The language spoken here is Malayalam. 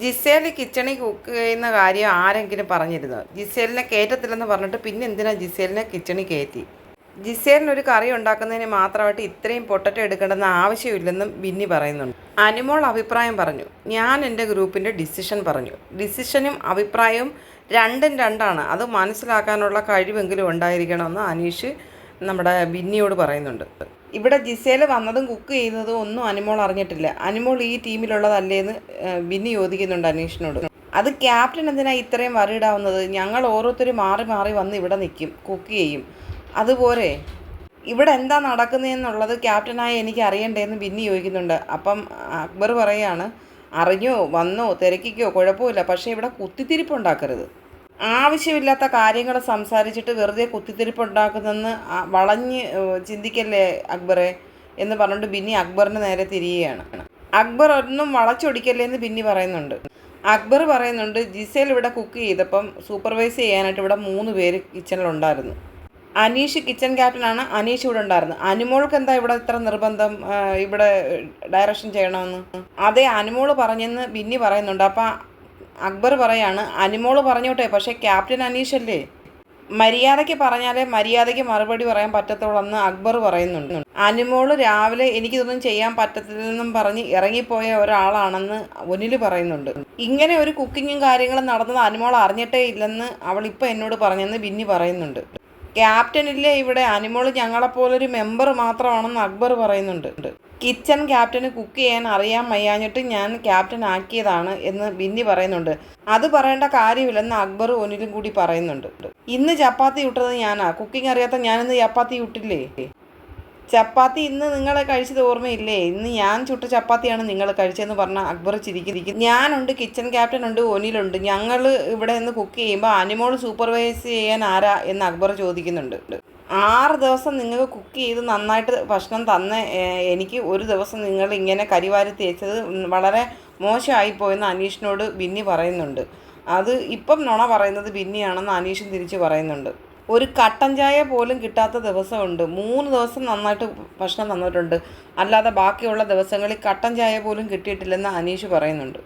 ജിസേൽ കിച്ചണിൽ കുക്ക് ചെയ്യുന്ന കാര്യം ആരെങ്കിലും പറഞ്ഞിരുന്നു? ജിസേലിനെ കയറ്റത്തില്ലെന്ന് പറഞ്ഞിട്ട് പിന്നെ എന്തിനാ ജിസേലിനെ കിച്ചണിൽ കയറ്റി ജിസേലിനൊരു കറി ഉണ്ടാക്കുന്നതിന് മാത്രമായിട്ട് ഇത്രയും പൊട്ടറ്റോ എടുക്കേണ്ടെന്ന് ആവശ്യമില്ലെന്നും ബിന്നി പറയുന്നുണ്ട്. അനുമോൾ അഭിപ്രായം പറഞ്ഞു. ഞാൻ എന്റെ ഗ്രൂപ്പിന്റെ ഡിസിഷൻ പറഞ്ഞു. ഡിസിഷനും അഭിപ്രായവും രണ്ടും രണ്ടാണ്. അത് മനസ്സിലാക്കാനുള്ള കഴിവെങ്കിലും ഉണ്ടായിരിക്കണമെന്ന് അനീഷ് നമ്മുടെ ബിന്നിയോട് പറയുന്നുണ്ട്. ഇവിടെ ജിസേൽ വന്നതും കുക്ക് ചെയ്യുന്നതും ഒന്നും അനിമോൾ അറിഞ്ഞിട്ടില്ല. അനിമോൾ ഈ ടീമിലുള്ളതല്ലേന്ന് ബിന്നി ചോദിക്കുന്നുണ്ട് അനീഷിനോട്. അത് ക്യാപ്റ്റൻ എന്തിനാ ഇത്രയും വറിയിടാവുന്നത് ഞങ്ങൾ ഓരോരുത്തരും മാറി മാറി വന്ന് ഇവിടെ നിൽക്കും കുക്ക് ചെയ്യും. അതുപോലെ ഇവിടെ എന്താ നടക്കുന്നതെന്നുള്ളത് ക്യാപ്റ്റനായ എനിക്ക് അറിയണ്ടേന്ന് ബിന്നി ചോദിക്കുന്നുണ്ട്. അപ്പം അക്ബർ പറയാണ് അറിഞ്ഞോ വന്നോ തിരക്കിക്കോ കുഴപ്പമില്ല. പക്ഷേ ഇവിടെ കുത്തിത്തിരിപ്പുണ്ടാക്കരുത് ആവശ്യമില്ലാത്ത കാര്യങ്ങൾ സംസാരിച്ചിട്ട് വെറുതെ കുത്തിത്തിരിപ്പുണ്ടാക്കുന്നെന്ന് വളഞ്ഞ് ചിന്തിക്കല്ലേ അക്ബറെ? എന്ന് പറഞ്ഞിട്ട് ബിന്നി അക്ബറിന് നേരെ തിരിയുകയാണ്. അക്ബർ ഒന്നും വളച്ചൊടിക്കല്ലേ എന്ന് ബിന്നി പറയുന്നുണ്ട്. അക്ബർ പറയുന്നുണ്ട് ജിസേൽ ഇവിടെ കുക്ക് ചെയ്തപ്പം സൂപ്പർവൈസ് ചെയ്യാനായിട്ട് ഇവിടെ മൂന്ന് പേര് കിച്ചണിലുണ്ടായിരുന്നു അനീഷ് കിച്ചൺ ക്യാപ്റ്റനാണ് അനീഷ് ഇവിടെ ഉണ്ടായിരുന്നു. അനുമോൾക്ക് എന്താ ഇവിടെ ഇത്ര നിർബന്ധം? ഇവിടെ ഡയറക്ഷൻ ചെയ്യണമെന്ന്? അതേ അനുമോൾ പറഞ്ഞെന്ന് ബിന്നി പറയുന്നുണ്ട്. അപ്പം അക്ബർ പറയാണ് അനിമോൾ പറഞ്ഞോട്ടെ പക്ഷേ ക്യാപ്റ്റൻ അനീഷ് അല്ലേ മര്യാദയ്ക്ക് പറഞ്ഞാലേ മര്യാദയ്ക്ക് മറുപടി പറയാൻ പറ്റത്തുള്ളെന്ന് അക്ബർ പറയുന്നുണ്ട്. അനുമോൾ രാവിലെ എനിക്കിതൊന്നും ചെയ്യാൻ പറ്റത്തില്ലെന്നും പറഞ്ഞ് ഇറങ്ങിപ്പോയ ഒരാളാണെന്ന് ഒനിൽ പറയുന്നുണ്ട്. ഇങ്ങനെ ഒരു കുക്കിങ്ങും കാര്യങ്ങളും നടന്നത് അനിമോൾ അറിഞ്ഞിട്ടേ ഇല്ലെന്ന് അവൾ ഇപ്പം എന്നോട് പറഞ്ഞെന്ന് ബിന്നി പറയുന്നുണ്ട്. ക്യാപ്റ്റനില്ലേ ഇവിടെ? അനിമോൾ ഞങ്ങളെപ്പോലൊരു മെമ്പർ മാത്രമാണെന്ന് അക്ബർ പറയുന്നുണ്ട്. കിച്ചൺ ക്യാപ്റ്റന് കുക്ക് ചെയ്യാൻ അറിയാൻ വയ്യാഞ്ഞിട്ട് ഞാൻ ക്യാപ്റ്റൻ ആക്കിയതാണ് എന്ന് ബിന്നി പറയുന്നുണ്ട്. അത് പറയേണ്ട കാര്യമില്ലെന്ന് അക്ബർ ഒനിലും കൂടി പറയുന്നുണ്ട്. ഇന്ന് ചപ്പാത്തി ഇട്ടത് ഞാനാ. കുക്കിംഗ് അറിയാത്ത ഞാനിന്ന് ചപ്പാത്തി ഇട്ടില്ലേ ചപ്പാത്തി ഇന്ന് നിങ്ങളെ കഴിച്ചത് ഓർമ്മയില്ലേ? ഇന്ന് ഞാൻ ചുട്ട ചപ്പാത്തിയാണ് നിങ്ങൾ കഴിച്ചതെന്ന് പറഞ്ഞ അക്ബർ ചിരിക്കും ഞാനുണ്ട് കിച്ചൺ ക്യാപ്റ്റൻ ഉണ്ട് ഒനിലുണ്ട് ഞങ്ങൾ ഇവിടെ നിന്ന് കുക്ക് ചെയ്യുമ്പോൾ അനിമോൾ സൂപ്പർവൈസ് ചെയ്യാൻ ആരാ എന്ന് അക്ബർ ചോദിക്കുന്നുണ്ട്. ആറ് ദിവസം നിങ്ങൾക്ക് കുക്ക് ചെയ്ത് നന്നായിട്ട് ഭക്ഷണം തന്ന എനിക്ക് ഒരു ദിവസം നിങ്ങൾ ഇങ്ങനെ കരിവാരി തേച്ചത് വളരെ മോശമായിപ്പോയെന്ന് അനീഷിനോട് ബിന്നി പറയുന്നുണ്ട്. അത് ഇപ്പം നുണ പറയുന്നത് ബിന്നിയാണെന്ന് അനീഷും തിരിച്ച് പറയുന്നുണ്ട്. ഒരു കട്ടൻ ചായ പോലും കിട്ടാത്ത ദിവസമുണ്ട്. മൂന്ന് ദിവസം നന്നായിട്ട് ഭക്ഷണം തന്നിട്ടുണ്ട്. അല്ലാതെ ബാക്കിയുള്ള ദിവസങ്ങളിൽ കട്ടൻ ചായ പോലും കിട്ടിയിട്ടില്ലെന്ന് അനീഷ് പറയുന്നുണ്ട്.